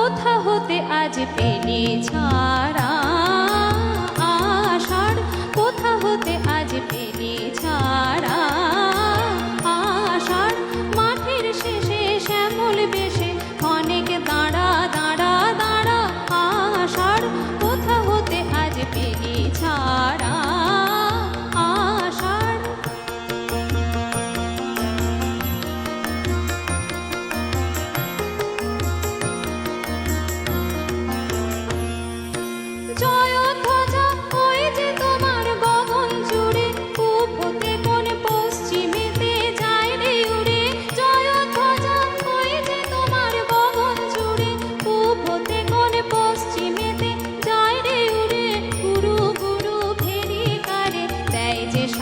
কোথা হতে আজ পেলে ছাড়া।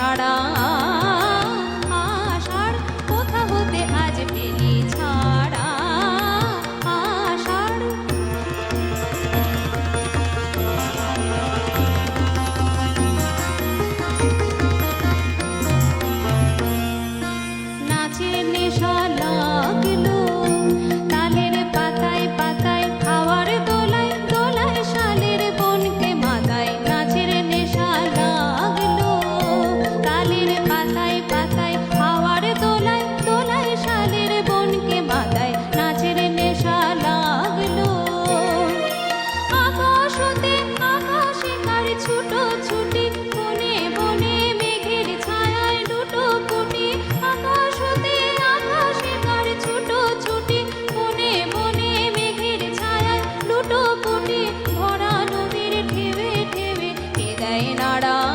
நாடா நாடாய்